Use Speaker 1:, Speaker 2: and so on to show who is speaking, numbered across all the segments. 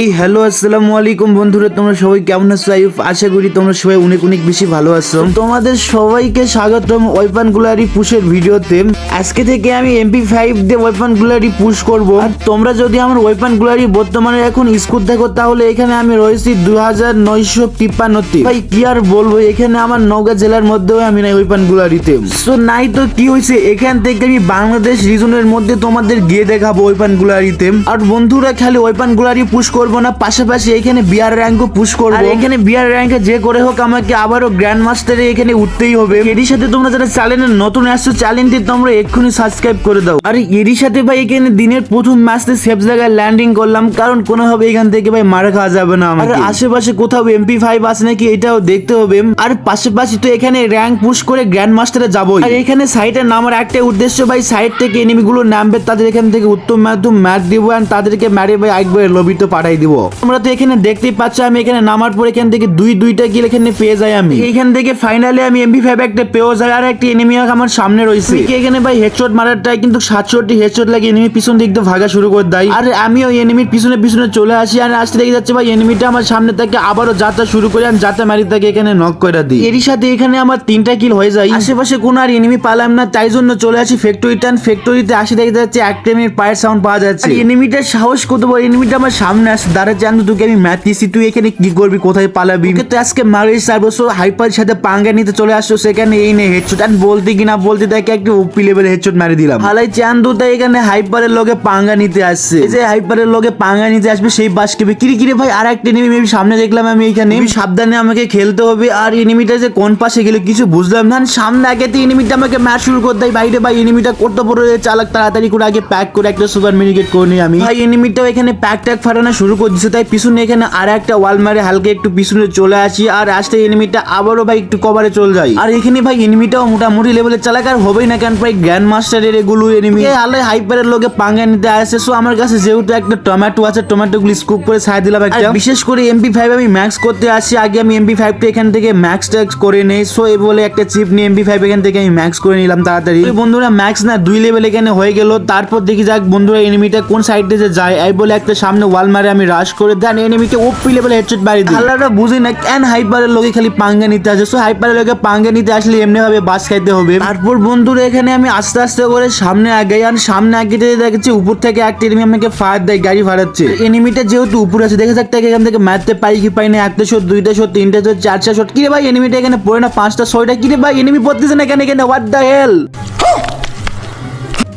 Speaker 1: Hello, আসসালামু আলাইকুম বন্ধুরা, তোমরা সবাই কেমন আছো? আইফ আশা করি তোমরা সবাই অনেক অনেক বেশি ভালো আছো। তোমাদের সবাইকে স্বাগতম ওয়েপন গুলারি পুশের ভিডিওতে। আজকে থেকে আমি এমপি ফাইভ দিয়ে ওয়েপন গুলারি পুশ করব। আর তোমরা যদি আমার ওয়েপন গুলারি বর্তমানে এখন স্কুল দেখো, তাহলে এখানে আমি রয়েছি দুই হাজার নয়শো তিপ্পান্নতে ভাই, কি আর বলব, এখানে আমার নওগাঁ জেলার মধ্যেও আমি নাই ওয়েপন গুলারিতে। সো, নাই তো কি হয়েছে, এখান থেকে আমি বাংলাদেশ রিজনের মধ্যে তোমাদের গিয়ে দেখাবো ওয়েপন গুলারিতে। আর বন্ধুরা, খালি ওয়েপন গুলারি পুশ করব না পাশাপাশি এখানে বিয়ার র্যাঙ্কও পুশ করব। আর এখানে বিয়ার র্যাঙ্কে যে করে হোক আমাকে আবারও গ্র্যান্ড মাস্টারে এখানে উঠতেই হবে। এরই সাথে তোমরা যারা চ্যানেলে নতুন আসছো চ্যানেলটি তোমরা এক্ষুনি সাবস্ক্রাইব করে দাও। আর এরই সাথে ভাই এখানে দিনের প্রথম ম্যাচে সেফ জায়গায় ল্যান্ডিং করলাম। কারণ কোনোভাবে এখান থেকে ভাই মারা খাওয়া যাবে না আমার আশেপাশে কোথাও এমপি ফাইভ আছে নাকি এটাও দেখতে হবে। আর পাশাপাশি তো এখানে র্যাঙ্ক পুশ করে গ্র্যান্ড মাস্টারে যাবোই। আর এখানে সাইটে নামার একটা উদ্দেশ্য ভাই সাইড থেকে এনিমিগুলো নামবে তাদের এখান থেকে উত্তম মাধ্যম ম্যাচ দিব। আর তাদেরকে মারে ভাই একবার লবিতে পাঠাই দিব। তোমরা তো এখানে দেখতেই পাচ্ছ আমি এখানে নামার পর এখান থেকে দুই দুইটা কিল এখানে পেয়ে যাই আমি। এখান থেকে ফাইনালি আমি এমপি ফাইভ একটা পেয়েও যাই আর একটা এনিমি আমার সামনে রয়েছে। এখানে ভাই হেডশট মারারটাই কিন্তু সাতষট্টি হেডশট লাগে এনিমি পিছন দিক দিয়ে ভাগা শুরু করে দেয়। আর আমি ওই এনিমির পিছনে পিছনে চলে আসি আর আসতে দেখে যাচ্ছে ভাই এনিমিটা আমার সামনে থেকে আবারও যাত্রা শুরু করে আমি যাত্রা মারি তাকে এখানে নক করে দিই। এরই সাথে এখানে আমার তিনটা কিল হয়ে যায়। আশেপাশে কোনো আর এনিমি পালাম না তাই জন্য চলে আসি ফ্যাক্টরি টান ফ্যাক্টরিতে আসি দেখে যাচ্ছে একটা এনিমির পায়ের সাউন্ড পাওয়া যাচ্ছে। এনিমিটার সাহস কত বড়? এনিমিটা আমার সামনে আসে দাঁড়াচ্ছে আমি তোকে আমি ম্যাথ তুই এখানে কি করবি, কোথায় পালাবি? তো আজকে মারিস বছর হাইপার সাথে পাঙ্গা নিতে চলে আসছো সেখানে এই নে হেডশট আর বলতে কিনা বলতে তাকে একটা ওপি লেভেল হেডশট মারি দিলাম। হালাই চান্দু তাই এখানে হাইপারের লগে পাঙ্গা নিতে আসছে। এই যে হাইপারের লগে পাঙ্গা নিতে আসবে, সেই বাস কেবে কিরি, কিরে ভাই আর একটা এনিমি আমি সামনে দেখলাম আমি এখানে। সাবধানে আমাকে খেলতে হবে, আর এনিমিটা যে কোন পাশে গেলে কিছু বুঝলাম না। সামনে আগে তো এনিমিটা আমাকে ম্যাচ শুরু করতে দেয় বাইরে ভাই এনিমিটা করতে পড়ে চালাক তাড়াতাড়ি করে আগে প্যাক করে একটা সুপার মিনিকেট করে নিই আমি। ভাই এনিমিটাও এখানে প্যাক ট্যাক ফাটানো শুরু করে দিচ্ছে তাই পিছনে এখানে আর একটা ওয়াল মারে হালকা একটু পিছনে চলে আসি আর আসতে এনিমিটা আবারও ভাই একটু কভারে চলে যায় আর এখানে ভাই এনিমিটাও মোটামুটি লেভেলে চালাক আর হবেই না কেন ভাই গ্র্যান্ড মাস্টারের এগুলো এনিমি আলে হাইপারের লোকে পাঙ্গা নিতে আসে সো আমার কাছে যেহেতু একটা টমেটো আছে টমেটো গুলি স্কুপ করে ছাই দিলাম একটা। বিশেষ করে এমপি ফাইভ আমি ম্যাক্স করতে আসি, আগে আমি এমপি ফাইভটা এখান থেকে ম্যাক্স ট্যাক্স করে নেই সো এই বলে একটা চিপ নিয়ে এমপি ফাইভ এখান থেকে আমি ম্যাক্স করে নিলাম তাড়াতাড়ি। বন্ধুরা ম্যাক্স না দুই লেভেল এখানে হয়ে গেল, তারপর দেখি যাক বন্ধুরা এনিমিটা কোন সাইডে যায়, এই বলে একটা সামনে ওয়াল মারে আমি রাশ করে দেন এনিমিকে ওপি লেভেল হেডশট মারি দিই আল্লাহটা বুঝি না কেন হাইপারের লোকে খালি পাঙ্গা নিতে আসে। সো হাইপারের লোকে পাঙ্গা নিতে আসলে এমনি ভাবে বাস খাইতে হবে। তারপর বন্ধুরা এখানে আমি আস্তে আস্তে করে সামনে আগে আর সামনে আগে দেখেছি উপর থেকে একটা এনিমি আমাকে ফায়ার দেয় গাড়ি ফাড়াচ্ছে এনিমিটা যেহেতু উপরে আছে দেখে যাক তাকে এখান থেকে মারতে পারি কি পাই না। একটা শট দুইটা শট তিনটা শট চারটা শট কিরে ভাই এনিমিটা এখানে পড়ে না? পাঁচটা ছয়টা? কিরে ভাই এনিমি পড়তেছে না এখানে এখানে? হোয়াট দ্য হেল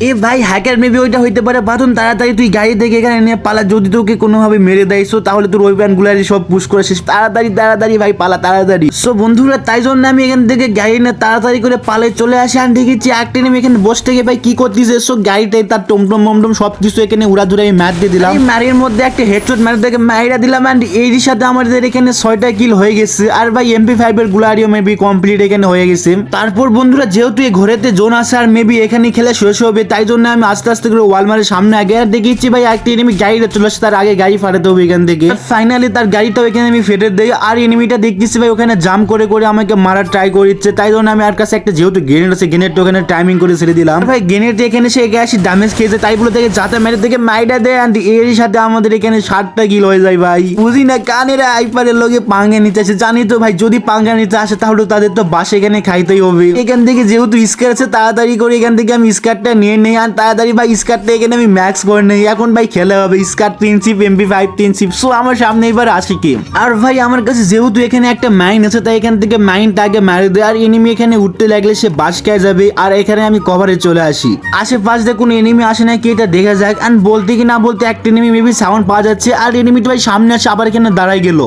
Speaker 1: এ ভাই হ্যাকার মেবি ওইটা হইতে পারে। বাথুন তাড়াতাড়ি তুই গাড়ি থেকে এখানে নিয়ে পালা। যদি তোকে কোনোভাবে মেরে দেয় সো তাহলে তোর ওই গুলারি সব পুশ করে শেষ। তাড়াতাড়ি তাড়াতাড়ি ভাই, পালা তাড়াতাড়ি। সো বন্ধুরা, তাই জন্য আমি এখান থেকে গাড়ি নিয়ে তাড়াতাড়ি করে পালে চলে আসি। আর দেখেছি একটা নেমে এখানে বসে থেকে ভাই কি করতেছে সো গাড়িটাই তার টমটম, মমটম সব কিছু এখানে উড়া ধরে আমি ম্যাচ দিয়ে দিলাম। ম্যারির মধ্যে একটা হেডশট মারি থেকে মাইরা দিলাম অ্যান্ড এরই সাথে আমাদের এখানে ছয়টা কিল হয়ে গেছে। আর ভাই এমপি ফাইভ এর গুলারিও মেবি কমপ্লিট এখানে হয়ে গেছে। তারপর বন্ধুরা, যেহেতু এই ঘরেতে জোন আছে, আর মেবি এখানে খেলে শেষ হবে তাই জন্য আমি আস্তে আস্তে করে ওয়ালমারের সামনে আগে আর দেখেছি ভাই, একটা এনিমি গাড়িটা চলে আসছে তার আগে গাড়ি ফাটাতে হবে এখান থেকে। ফাইনালি তার গাড়িটাও এখানে আমি ফেটে দেই, আর এনিমিটা দেখতেছি ভাই, ওখানে জাম করে করে আমাকে মারার ট্রাই করছে তাই জন্য আমি আর কাছে একটা যেহেতু গ্রেনেড আছে গ্রেনেডটা ওখানে টাইমিং করে ছেড়ে দিলাম। ভাই গ্রেনেড এখানে সে গ্যাসি ড্যামেজ খেয়েছে, তাই বলে থেকে যাতে মেরে থেকে মাইটা দেয়। অ্যান্ড এর সাথে আমাদের এখানে ষাটটা কিল হয়ে যায় ভাই। বুঝি না কানের আইপারের লোকে পাঙ্গে নিতে আসে, জানি তো ভাই, যদি পাঙ্গা নিতে আসে তাহলে তাদের তো বাস এখানে খাইতেই হবে। এখান থেকে যেহেতু স্কার আছে, তাড়াতাড়ি করে এখান থেকে আমি স্কারটা নিয়ে নেই, আর তাড়াতাড়ি ভাই স্কারটা এখানে আমি ম্যাক্স করে নেই। এখন ভাই খেলা হবে স্কার তিনশিপ এমপি ফাইভ তিনশিপ সো আমার সামনে এবার আসে কি? আর ভাই, আমার কাছে যেহেতু এখানে একটা মাইন আছে, তাই এখান থেকে মাইনটা আগে মারি দেয়। আর এনিমি এখানে উঠতে লাগলে সে বাস খেয়ে যাবে, আর এখানে আমি কভারে চলে আসি। আশেপাশে কোনো এনিমি আসে নাকি এটা দেখা যাক। আর বলতে কি না বলতে একটা এনিমি মেবি সাউন্ড পাওয়া যাচ্ছে, আর এনিমিটা ভাই সামনে আসে, আবার এখানে দাঁড়াই গেল।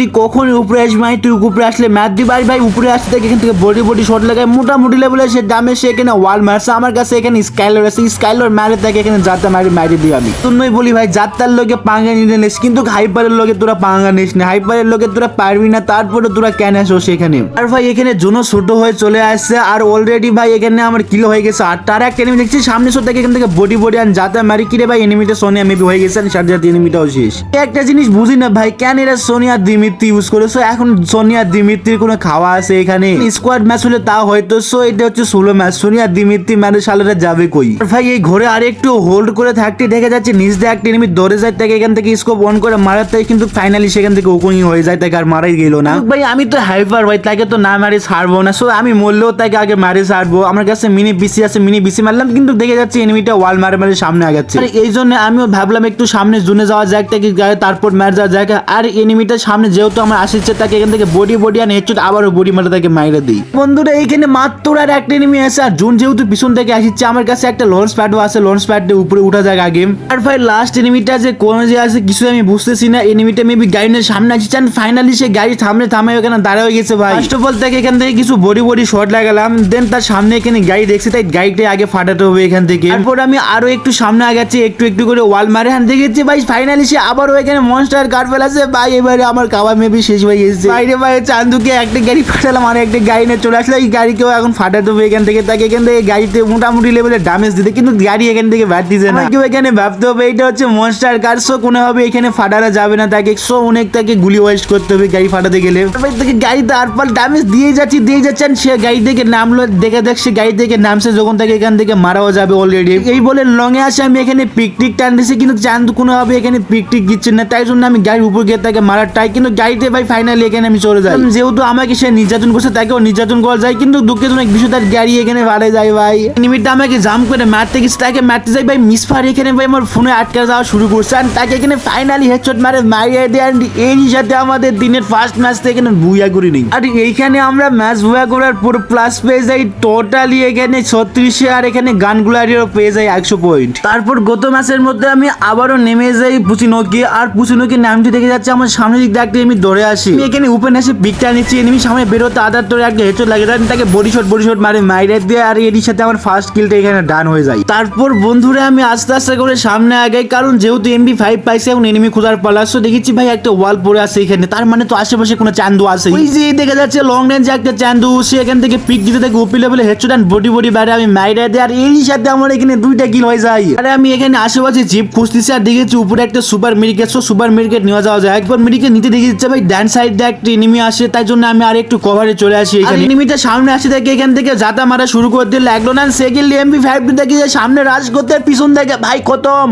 Speaker 1: তুই কখন উপরে আসবি ভাই? তুই উপরে আসলে ম্যাচ দিবি? আর ভাই, উপরে আসতে থেকে এখান থেকে বডি বডি শট লাগায়। মোটামুটি লেভেলে সে দামে সে এখানে ওয়াল মারছে। আমার কাছে এখানে স্কাইলার আছে স্কাইলার মারে থাকে এখানে যাত্রা মারি মারি দিই আমি। তুই বলি ভাই, যাত্রার লোকে পাঙ্গা নিতে নিস, কিন্তু হাইপারের লোকে তোরা পাঙ্গা নিস না। হাইপারের লোকে তোরা পারবি না তারপরে তোরা কেন আসো সেখানে? আর ভাই, এখানে জোনো ছোট হয়ে চলে আসছে, আর অলরেডি ভাই, এখানে আমার কিলো হয়ে গেছে আর তার একটা এনিমি দেখছি সামনে সব থেকে এখান থেকে বডি বডি আর যাতে মারি। কিরে ভাই এনিমিটা সোনিয়া মেবি হয়ে গেছে আর সাথে সাথে এনিমিটাও শেষ। একটা জিনিস বুঝি না ভাই, কেন এরা সোনিয়া দিমিত্রি ইউজ করে? সো এখন সোনিয়া দিমিত্রির কোনো খাওয়া আছে এখানে? স্কোয়াড ম্যাচ হলে তা হয়তো সো এটা হচ্ছে ষোলো ম্যাচ সোনিয়া দিমিত্রি ম্যাচের সালেরা যাবে কই? কই? ভাই এই ঘরে আর একটু হোল্ড করে থাকতে দেখা যাচ্ছে নিজ দিয়ে একটা এনিমি দৌড়ে যায় তাকে এখান থেকে স্কোপ অন করে মারার তাই কিন্তু ফাইনালি সেখান থেকে ওকনি হয়ে যায় তাকে আর মারাই গেল না। ভাই আমি তো হাইপার ভাই তাকে তো না মারি ছাড়বো না। সো আমি মরলেও তাকে আগে মারি ছাড়বো। আমার কাছে mini B C mini B মারলাম কিন্তু দেখে যাচ্ছে এনিমিটা ওয়াল মারে মারে সামনে আগাচ্ছে। আর এই জন্য আমিও ভাবলাম একটু সামনে জুনে যাওয়া যাক তাকে তারপর মার যাওয়া যাক। আর এনিমিটার সামনে যেহেতু আমার আসছে তাকে এখান থেকে বডি বডি আর হেডশট আবারও বডি মারে তাকে মাইরে দিই। বন্ধুরা এইখানে মাত্র আর একটা এনিমি আছে আর জুন যেহেতু পিছন থেকে আসছে আমার কাছে একটা লঞ্চ প্যাডও আছে লঞ্চ প্যাড উপরে উঠা যাক আগে। আর ভাই লাস্ট এনিমিটা যে কোন যে আছে কিছু আমি বুঝতেছি না। এনিমিটা মেবি গাড়ির সামনে আসছে আর ফাইনালি সে গাড়ি সামনে থামে ওখানে দাঁড়া হয়ে গেছে ভাই। ফার্স্ট অফ অল তাকে এখান থেকে কিছু বডি বডি শট লাগালাম। দেন তার সামনে এখানে গাড়ি দেখছি তাই গাড়িটা আগে ফাটাতে হবে এখান থেকে। তারপর আমি আরও একটু সামনে আগাচ্ছি একটু একটু করে ওয়াল মারে। হান দেখেছি ভাই ফাইনালি সে আবার এখানে মনস্টার কার ফেলাছে। ভাই এবারে আমার খাওয়া মেবি শেষ হয়ে গেছে। বাইরে ভাই চান্দুকে একটা গাড়ি ফাটালাম আর একটা গাড়ি নিয়ে চলে আসলে এই গাড়িকেও এখন ফাটাতে হবে এখান থেকে। তাকে এখান থেকে গাড়িতে মোটামুটি লেভেলে ড্যামেজ দিতে কিন্তু গাড়ি এখান থেকে বাড়তিছে না। কেউ এখানে ভাবতে হবে এটা হচ্ছে মনস্টার কার সো কোনোভাবে এখানে ফাটানো যাবে না তাকে সো অনেক তাকে গুলি ওয়েস্ট করতে হবে গাড়ি ফাটাতে গেলে। তাকে গাড়িতে আরপাল ড্যামেজ দিয়ে যাচ্ছি দিয়ে যাচ্ছেন সে গাড়ি থেকে নামলো দেখে দেখ সে গাড়ি থেকে নামছে যখন তাকে এখান থেকে মারাও যাবে অলরেডি এই বলে লঙে আসে আমি এখানে পিকটিক টানতেছি কিন্তু চান্দ কোনোভাবে এখানে পিকটিক দিচ্ছে না তাই জন্য আমি গাড়ির উপর গিয়ে তাকে মারার ট্রাই কিন্তু গাড়িতে ভাই ফাইনালি এখানে আমি চলে যাই। যেহেতু আমাকে সে নির্যাতন করছে তাকেও নির্যাতন করা যায় কিন্তু দুঃখজনক বিষয় তার গাড়ি এখানে ভাড়ে যায় ভাই। নিমিটটা আমাকে জাম করে মারতে গেছে তাকে মারতে যাই ভাই মিস এখানে, ভাই, আমার ফোনে আটকে যাওয়া শুরু করছে। আর তাকে এখানে ফাইনালি হেডশট মারে, মারিয়ে দেয়, and এই সাথে আমাদের দিনের ফার্স্ট ম্যাচ থেকে এখানে বুয়া করে নিই। আর এইখানে আমরা ম্যাচ বুয়া করার পুরো প্লাস পেয়ে যাই টোটালি এখানে ছত্রিশে, আর এখানে গানগুলারিও পেয়ে যাই একশো পয়েন্ট তারপর গত ম্যাচের মধ্যে আমি আবারও নেমে যাই পুচিনোকি, আর পুচিনোকি নামটি দেখে যাচ্ছে, আমার সামনে দিক দিয়ে আমি দৌড়ে আসি। এখানে উপেন এসে পিকটা নিচ্ছি এনিমি সামনে বেরোতে আদার তোরে একটা হেডশট লাগে তাকে বডি শট বডি শট মারে, মাইরে দিয়ে, আর এর সাথে আমার ফার্স্ট কিলটা এখানে ডান হয়ে যায়। তারপর বন্ধুরা আমি আস্তে আস্তে করে সামনে আগাই কারণ যেহেতু এমবি ফাইভ পাইছে এখন এনিমি খোঁজার পালা। সো দেখেছি ভাই একটা ওয়াল পড়ে আছে এখানে। তার মানে তো আশেপাশে কোনো চান্দু আছে। ওই যে দেখা যাচ্ছে লং রেঞ্জে একটা চান্দু। সে এখান থেকে পিক দিতে থাকে উপি লেভেলে হেডশট অ্যান্ড বডি বডি বাইরে আমি মাইরে দিই আর এরই সাথে আমার এখানে দুইটা কিল হয়ে যায়। আরে আমি এখানে আশেপাশে জিপ খুঁজতেছি আর দেখেছি উপরে একটা super medicate so super medicate নেওয়া যাওয়া যায়। একবার মেডিকেট নিতে দেখে যাচ্ছে ভাই ডান সাইড দিয়ে একটা এনিমি আসে। তাই জন্য আমি আর একটু কভারে চলে আসি এখানে। এনিমিটা সামনে আসে দেখে এখান থেকে জাতা মারা শুরু করে দিল। লাগল না সেকেন্ড এমবি ফাইভ দেখি যে সামনে রাজ করতে পিছন দেখে ভাই খতম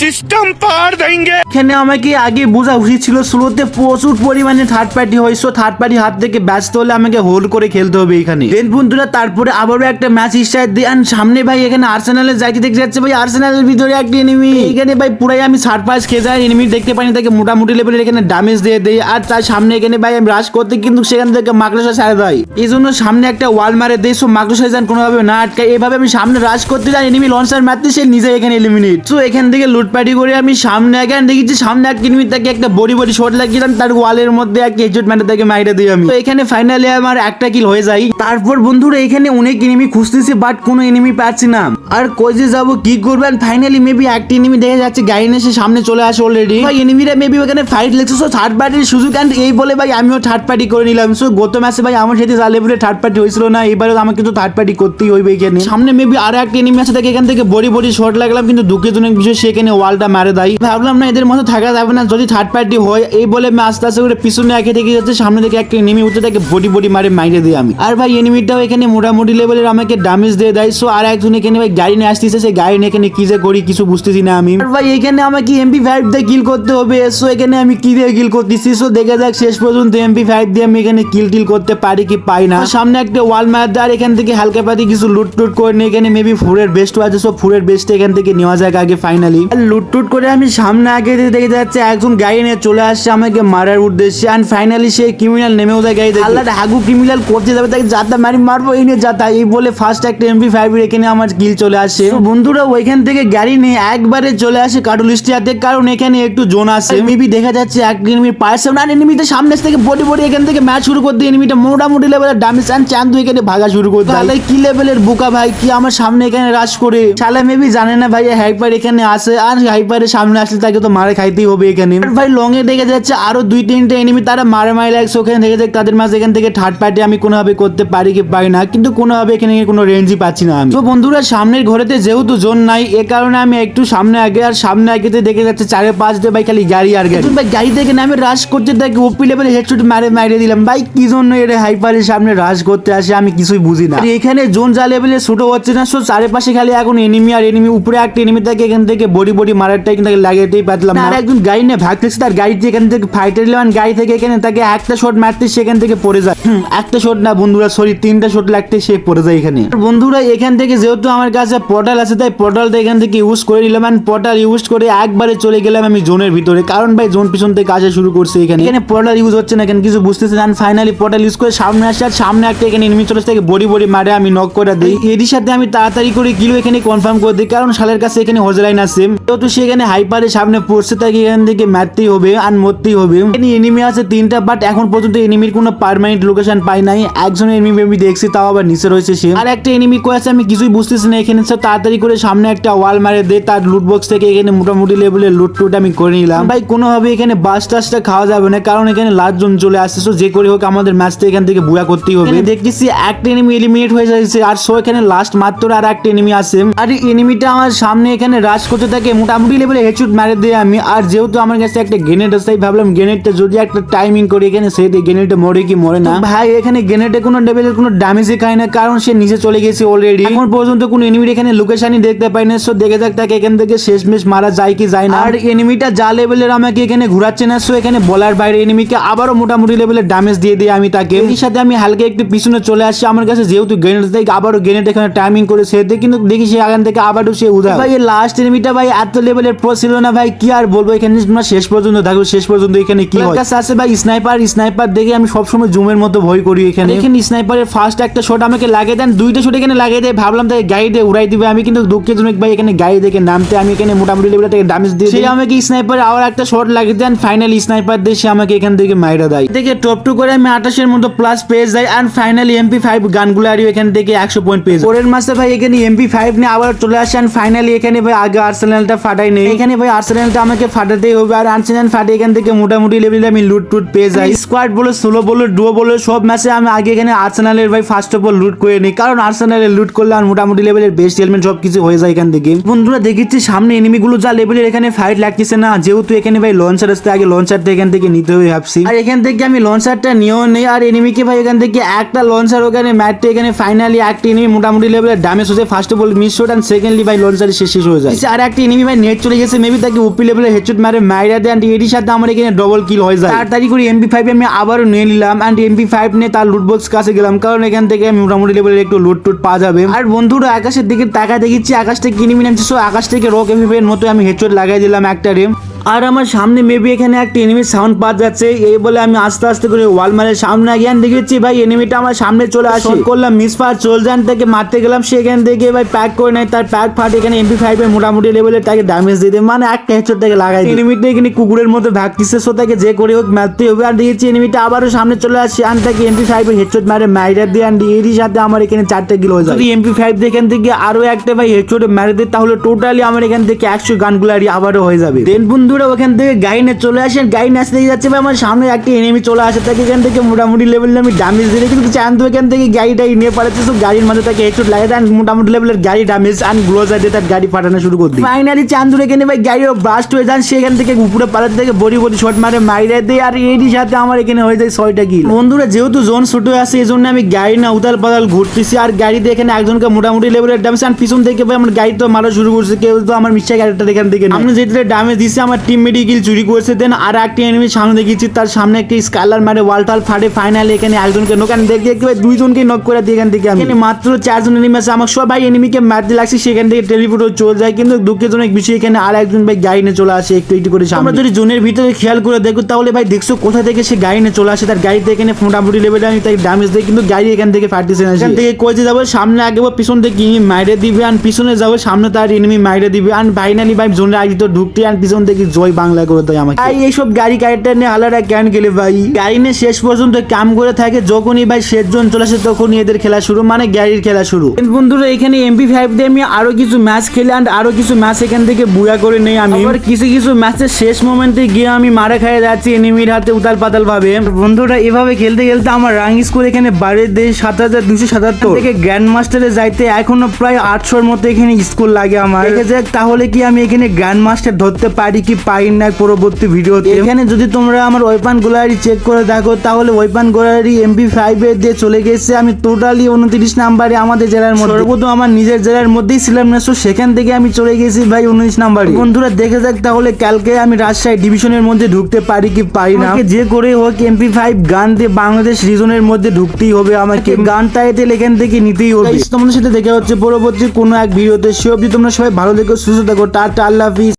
Speaker 2: সিস্টেম পার দেঙ্গে
Speaker 1: এখানে আমাকে আগে বোঝা উচিত ছিল স্লোতে প্রচুর পরিমাণে থার্ড পার্টি হয় সো থার্ড পার্টি হাত থেকে ব্যস্ত হলে আমাকে হোল্ড করে খেলতে হবে এখানে। দেন বন্ধুরা, তারপরে আবারও একটা ম্যাচ স্টার্ট দিয়ে সামনে ভাই এখানে আর্সেনালে যাইতে দেখতে যাচ্ছে ভাই আর্সেনালের ভিতরে একটা এনিমি এখানে ভাই পুরাই আমি সারপ্রাইজ খেয়ে যাই এনিমি দেখতে পাইনি, তাকে মোটামুটি লেভেলের এখানে ড্যামেজ দিয়ে দেয় আর তার সামনে এখানে ভাই আমি রাশ করতে কিন্তু সেখান থেকে মাকড়সা ছাড়া দেয়। এই জন্য সামনে একটা ওয়াল মারে দেয় সো মাকড়সা যান কোনোভাবে না আটকায়। এভাবে আমি সামনে রাশ করতে যাই এনিমি লঞ্চার মারতে, সে নিজে এখানে এলিমিনেট সো এখান থেকে লুটপাটি করে আমি সামনে আগে দেখেছি সামনে এক কিনমি তাকে একটা বড়ি বড়ি শট লাগিয়েছিলাম, তার ওয়ালের মধ্যে এক হেজুট মারে তাকে মাইরে দিই আমি। তো এখানে ফাইনালি আমার একটা কিল হয়ে যায়। তারপর বন্ধুরা, এখানে অনেক এনিমি খুঁজতেছি বাট কোনো এনিমি পাচ্ছি না। আর কই যাব কি করবেন? ফাইনালি মেবি একটা এনিমি দেখে যাচ্ছে গাড়ি এসে সামনে চলে আসে অলরেডি ভাই এনিমিরা মেবি ওখানে ফাইট লেগছে সো থার্ড পার্টির সুযোগ অ্যান্ড এই বলে ভাই আমিও থার্ড পার্টি করে নিলাম। সো গত ম্যাচে ভাই আমার সাথে জালেপুরে থার্ড পার্টি হয়েছিল না এবারে আমাকে তো থার্ড পার্টি করতেই হইবে এখানে। সামনে মেবি আর একটা এনিমি আছে তাকে এখান থেকে বড়ি বড়ি শট লাগলাম কিন্তু দুঃখজনক বিষয় সেখানে ওয়ালটা মারে দেয়। ভাবলাম না এদের মতো থাকা যাবে না যদি থার্ড পার্টি হয় এই বলে আমি আস্তে আস্তে করে পিছনে একে থেকে যাচ্ছে সামনে থেকে একটা এনিমি উঠে তাকে বডি বডি মারে মাইরে দিই আমি। আর ভাই এনিমিটাও এখানে মোটামুটি লেভেলের আমাকে ড্যামেজ দিয়ে দেয় সো আর একজন এখানে ভাই গাড়ি নিয়ে আসতেছে সেই গাড়ি নিয়ে এখানে কি যে করি কিছু বুঝতেছি না আমি। ভাই এখানে আমাকে এমপি ফাইভ দিয়ে কিল করতে হবে সো এখানে আমি কি দিয়ে কিল করতেছি? সো দেখে যাক শেষ পর্যন্ত এমপি ফাইভ দিয়ে আমি এখানে কিল টিল করতে পারি কি পাই না। সামনে একটা ওয়াল মার দেয় আর এখান থেকে হালকা পাতি কিছু লুট টুট করে নিয়ে এখানে মেবি ফুরের বেস্ট আছে সো ফুরের বেস্ট এখান থেকে নেওয়া যাক আগে ফাইনালি লুট টুট করে আমি সামনে আগে দেখে যাচ্ছে একজন গাড়ি নিয়ে চলে আসছে আমাকে মারার উদ্দেশ্যে। অ্যান্ড ফাইনালি সেই ক্রিমিনাল নেমেও যায় গাড়ি আল্লাহ হাগু ক্রিমিনাল করতে যাবে তাকে যাতা মারি মারবো এই নিয়ে যাতা এই বলে ফার্স্ট একটা এমপি ফাইভ এখানে আমার কিল চলে আসে। বন্ধুরা ওইখান থেকে গাড়ি নিয়ে একবারে চলে আসে কাটুলিস্টিয়াতে কারণ এখানে একটু জোন আছে। মেবি দেখা যাচ্ছে এক এনিমি পায়ের সামনে আর এনিমিতে সামনে থেকে বডি বডি এখান থেকে ম্যাচ শুরু করতে এনিমিটা মোটামুটি লেভেলের ডামিস অ্যান্ড চান্দু এখানে ভাগা শুরু করতে তাহলে কি লেভেলের বুকা ভাই? কি আমার সামনে এখানে রাশ করে? শালা মেবি জানে না ভাই হাইপার এখানে আসে আর হাইপারের সামনে আসলে তাকে তো মারে খাইতেই হবে এখানে। ভাই লং এ দেখে যাচ্ছে আরও দুই তিনটে এনিমি তারা মারে মারে লাগছে ওখানে থেকে যাক তাদের মাঝে এখান থেকে থার্ড পার্টি আমি কোনোভাবে করতে পারি কি পারি না। কিন্তু কোনোভাবে এখানে কোনো রেঞ্জই পাচ্ছি না আমি। তো বন্ধুরা সামনে সামনের ঘরেতে যেহেতু জোন নাই এ কারণে আমি একটু সামনে আগে আর সামনে আগেতে দেখে যাচ্ছে চারে পাঁচ দিয়ে ভাই খালি গাড়ি আর গাড়ি। ভাই গাড়ি থেকে নামে রাশ করতে দেখি ওপি লেভেলে হেডশট মারে মারে দিলাম। ভাই কি জন্য এর হাইপারের সামনে রাশ করতে আসে আমি কিছুই বুঝি না। এখানে জোন যা লেভেলে ছোট হচ্ছে না সো চারিপাশে খালি এখন এনিমি আর এনিমি উপরে একটা এনিমি থাকে এখান থেকে বডি বডি মারারটা এখান থেকে লাগাতেই পারলাম। আর একজন গাড়ি নিয়ে ভাগতেছে তার গাড়িতে এখান থেকে ফাইটার ইলেভেন গাড়ি থেকে এখানে তাকে একটা শট মারতে সেখান থেকে পড়ে যায়। একটা শট না বন্ধুরা সরি তিনটা শট লাগতে সে পড়ে যায় এখানে। বন্ধুরা এখান থেকে যেহেতু আমার কাছে পোর্টাল আছে, তাই পোর্টালটা এখান থেকে ইউজ করে নিলাম। আর পোর্টাল ইউজ করে একবারে চলে গেলাম আমি জোনের ভিতরে। কারণ ভাই, জোন পিছন থেকে আসা শুরু করছে এখানে। এখানে পোর্টাল ইউজ হচ্ছে না এখানে কিছু বুঝতেছে না ফাইনালি পোর্টাল ইউজ করে সামনে আসে আর সামনে একটা এখানে এনিমি চলে তাকে বডি বডি মারে, আমি নক করে দিই। এরই সাথে আমি তাড়াতাড়ি করে কিলো এখানে কনফার্ম করে দিই, কারণ শালের কাছে এখানে হজলাইন আছে। যেহেতু সে এখানে হাইপারে সামনে পড়ছে, তাকে এখান থেকে মারতেই হবে আর মরতেই হবে। এখানে এনিমি আছে তিনটা বাট এখন পর্যন্ত এনিমির কোনো পারমানেন্ট লোকেশন পাই নাই। একজন এনিমি আমি দেখছি, তাও আবার নিচে রয়েছে সে। আর একটা এনিমি কয়ে আছে, আমি কিছুই বুঝতেছি না এখানে। সব তাড়াতাড়ি করে সামনে একটা ওয়াল মারে দে তার লুট বক্স থেকে এখানে মোটামুটি লেভেলের লুট টুট আমি করে নিলাম। ভাই কোনোভাবে এখানে বাস টাসটা খাওয়া যাবে না কারণ এখানে লাস্ট জন চলে আসছে সো যে করে হোক আমাদের ম্যাচটা এখান থেকে বুয়া করতেই হবে। এখানে দেখতেছি একটা এনিমি এলিমিনেট হয়ে যাচ্ছে আর সো এখানে লাস্ট মাত্র আর একটা এনিমি আছে। আর এনিমিটা আমার সামনে এখানে রাশ করতে থাকে মোটামুটি লেভেলে হেডশট মারে দিই আমি আর যেহেতু আমার কাছে একটা গ্রেনেড আছে তাই ভাবলাম গ্রেনেডটা যদি একটা টাইমিং করি এখানে সে গ্রেনেডটা মরে কি মরে না। ভাই এখানে গ্রেনেডে কোনো লেভেলের কোনো ড্যামেজই খায় না কারণ সে নিচে চলে গেছে অলরেডি এখন পর্যন্ত কোনো এনিমির এখানে লোকেশনই দেখতে পাই না সো দেখে যাক তাকে এখান থেকে শেষ মেশ মারা যায় কি যায় না। আর এনিমিটা যা লেভেলের আমাকে এখানে ঘুরাচ্ছে না সো এখানে বলার বাইরে এনিমিকে আবারও মোটামুটি লেভেলের ড্যামেজ দিয়ে দিই আমি তাকে। এর সাথে আমি হালকা একটু পিছনে চলে আসছি আমার কাছে যেহেতু গ্রেনেড থেকে আবারও গ্রেনেড এখানে টাইমিং করে সে দিয়ে কিন্তু দেখি সে এখান থেকে আবারও সে উদার ভাই লাস্ট এনিমিটা ভাই এত লেভেলের প্রো ছিল না ভাই কি আর বলব এখানে তোমরা শেষ পর্যন্ত দেখো শেষ পর্যন্ত এখানে কি হয়। কাছে আছে ভাই স্নাইপার স্নাইপার দেখে আমি সবসময় জুমের মতো ভয় করি এখানে। এখানে স্নাইপারের ফার্স্ট একটা শট আমাকে লাগিয়ে দেন দুইটা শট এখানে লাগিয়ে দেয় ভাবলাম তাকে গাড়িতে উড়াই দিবে আমি কিন্তু দুঃখে দুঃখজনক ভাই এখানে গাড়ি দেখে নামতে আমি এখানে মোটামুটি লেভেলে থেকে ড্যামেজ দিয়ে সে আমাকে স্নাইপার আবার একটা শট লাগিয়ে দেন ফাইনালি স্নাইপার দিয়ে সে আমাকে এখান থেকে মাইরা দেয়। দেখে টপ টু করে আমি আঠাশের মতো প্লাস পেয়ে যাই আর ফাইনালি এমপি ফাইভ গানগুলো আর এখান থেকে একশো পয়েন্ট পেয়ে যায় পরের মাসে ভাই এখানে এমপি ফাইভ নিয়ে আবার চলে আসে আর ফাইনালি এখানে ভাই আগে আর্সেনালটা ফাটাই নেই। এখানে ভাই আর্সেনালটা আমাকে ফাটাতেই হবে আর আর্সেনাল ফাটে এখান থেকে মোটামুটি লেভেলে আমি লুট টুট পেয়ে যাই। স্কোয়াড বলো সোলো বলো ডুও বলো সব ম্যাচে আমি আগে এখানে আর্সেনালের ভাই ফার্স্ট অফ অল লুট করে নিই কারণ আর্সেনালের লুট করলে আর মোটামুটি লেভেলের বেস্ট হেলমেট সব কিছু হয়ে যায় এখান থেকে। বন্ধুরা দেখেছি সামনে এনিমিগুলো যা লেভেলের এখানে ফাইট লাগতেছে না। যেহেতু এখানে ভাই লঞ্চার আসতে আগে লঞ্চারটা এখান থেকে নিতে হবে ভাবছি। আর এখান থেকে আমি লঞ্চারটা নিয়েও নেই, আর এনিমিকে ভাই এখান থেকে একটা লঞ্চার ওখানে ম্যাটটা এখানে ফাইনালি একটা এনিমি মোটামুটি লেভেলের ড্যামেজ হচ্ছে first of all miss shot and secondly ভাই লঞ্চারে শেষ শেষ হয়ে যায়। আর একটা এনিমি ভাই নেট চলে গেছে মেবি তাকে উপি লেভেলের হেডশট মারে, মাইরা দেয় অ্যান্ড এটির সাথে আমার এখানে ডবল কিল হয়ে যায়। তাড়াতাড়ি করে এমপি ফাইভ আমি আবারও নিয়ে নিলাম অ্যান্ড এমপি ফাইভ নিয়ে তার লুট বক্স কাছে গেলাম, কারণ এখান থেকে মোটামুটি লেভেলের একটু লুট টুট পাওয়া যাবে। আর বন্ধুরা আকাশের দিকে তাকায় দেখেছি আকাশ থেকে কিনে নামছে সো আকাশ থেকে রক এফএফ মতো আমি হেডশট লাগাই দিলাম একটা রেম আর আমার সামনে মেবি এখানে একটা এনিমির সাউন্ড পাওয়া যাচ্ছে। এই বলে আমি আস্তে আস্তে করে ওয়াল মারে সামনে জ্ঞান দেখেছি ভাই এনিমিটা আমার সামনে চলে আসে। করলাম মিস চল যান থেকে মারতে গেলাম। সেখান থেকে ভাই প্যাক করে নেয়। তার প্যাক ফাট এখানে এমপি ফাইভ এর মোটামুটি লেভেলে তাকে ড্যামেজ দিয়ে দেয়। মানে একটা হেডশট থেকে লাগাই এনিমিটা এখানে কুকুরের মতো ভাগতিছে। সো তাকে যে করে হোক মারতে হবে। আর দেখেছি এনিমিটা আবারও সামনে চলে আসছে আর তাকে এমপি ফাইভ এর হেডশট মারে মাইরা দিয়ে আর এরই সাথে আমার এখানে চারটে কিলো হয়ে যায়। যদি এমপি ফাইভ এখান থেকে আরও একটা ভাই হেডশট মারে দেয়। তাহলে টোটালি আমার এখান থেকে একশো গানগুলারি আবারও হয়ে যাবে। দেন বন্ধুরা ওখান থেকে গাইনে চলে আসেন। গাইনে আসতে যাচ্ছে ভাই আমার সামনে একটি এনিমি চলে আসে তাকে এখান থেকে মোটামুটি লেভেলে আমি ড্যামেজ দিলে কিন্তু চান্দু এখান থেকে গাড়িটাই নিয়ে পাঠাচ্ছে তো গাড়ির মাঝে তাকে হেডশট লাগিয়ে দেন মোটামুটি লেভেলের গাড়ি ড্যামেজ আর গ্লোজার দিয়ে তার গাড়ি পাঠানো শুরু করে দিই। ফাইনালি চান্দুর এখানে ভাই গাড়িও ব্রাস্ট হয়ে যান সেখান থেকে উপরে পালাতে থেকে বড়ি বড়ি শট মারে মাইরে দেয় আর এরই সাথে আমার এখানে হয়ে যায় ছয়টা কিল বন্ধুরা যেহেতু জোন ছোট আছে এই জন্য আমি গাড়ি না উতাল পাতাল ঘুরতেছি আর গাড়িতে এখানে একজনকে মোটামুটি লেভেলের ড্যামেজ আর পিছন থেকে ভাই আমার গাড়ি তো মারা শুরু করছে কেউ তো আমার মিশাই গাড়িটা এখান থেকে আমি যেটা ড্যামেজ দিচ্ছে আমার টিম মেডিকেল চুরি করেছে দেন আর একটি এনিমি সামনে দেখেছি তার সামনে একটি স্কালার মারে ওয়াল টাল ফাটে ফাইনালি এখানে একজনকে নোকান দেখে দেখতে ভাই দুইজনকে নক করে দিয়ে এখান থেকে আমি। এখানে মাত্র চারজন এনিমি আছে আমার সবাই এনিমিকে মারতে লাগছে সেখান থেকে টেলিফোটো চলে যায় কিন্তু দুঃখজনক বিষয় এখানে আর একজন ভাই গাড়ি নিয়ে চলে আসে একটু একটু করে আমরা যদি জোনের ভিতরে খেয়াল করে দেখো তাহলে ভাই দেখছ কোথা থেকে সে গাড়ি নিয়ে চলে আসে তার গাড়িতে এখানে মোটামুটি লেভেলে আমি তাকে ড্যামেজ দেয় কিন্তু গাড়ি এখান থেকে ফাটতেছে না এখান থেকে যে যাব সামনে আগে পিছন থেকে মাইরে দিবে আর পিছনে যাব সামনে তার এনিমি মাইরে দিবে আর ফাইনালি ভাই জোনের আগে তো ঢুকতে আর পিছন থেকে জয় বাংলা করে দেয় আমাকে। ভাই এইসব গাড়ি ক্যারেক্টার নিয়ে আলাদা কেন গেলে ভাই? গাড়ি নিয়ে শেষ পর্যন্ত কাম করে থাকে যখনই ভাই শেষ জন চলে আসে তখনই এদের খেলা শুরু মানে গাড়ির খেলা শুরু। বন্ধুরা এখানে এমপি ফাইভ দিয়ে আমি আরও কিছু ম্যাচ খেলে and আরও কিছু ম্যাচ এখান থেকে বুয়া করে নেই আমি। আবার কিছু কিছু ম্যাচের শেষ মোমেন্টে গিয়ে আমি মারা খাই যাচ্ছি এনিমির হাতে উতাল পাতাল ভাবে বন্ধুরা এভাবে খেলতে খেলতে আমার রাং স্কোর এখানে বাড়ির দেশ সাত হাজার দুশো সাতাত্তর। থেকে গ্র্যান্ড মাস্টারে যাইতে এখনও প্রায় আটশোর মতো এখানে স্কোর লাগে আমার। দেখে যাক তাহলে কি আমি এখানে গ্র্যান্ড মাস্টার ধরতে পারি কি পারি না পরবর্তী ভিডিওতে। এখানে যদি তোমরা আমার ওয়েপান গোলারি চেক করে দেখো তাহলে ওয়েপান গোলারি এমপি ফাইভ এর দিয়ে চলে গেছে। আমি টোটালি উনত্রিশ নাম্বারে আমাদের জেলার মধ্যে। সর্বপ্রথম আমার নিজের জেলার মধ্যেই ছিলাম না সেখান থেকে আমি চলে গেছি ভাই উনিশ নাম্বারে। বন্ধুরা দেখে যাক তাহলে কালকে আমি রাজশাহী ডিভিশনের মধ্যে ঢুকতে পারি কি পারি না। যে করে হোক এমপি ফাইভ গান দিয়ে বাংলাদেশ রিজনের মধ্যে ঢুকতেই হবে আমাকে গান টাইটেল এখান থেকে নিতেই হবে। তোমাদের সাথে দেখা হচ্ছে পরবর্তী কোনো এক ভিডিওতে। সে অবধি তোমরা সবাই ভালো দেখো সুস্থ থাকো টাটা আল্লাহ হাফিজ।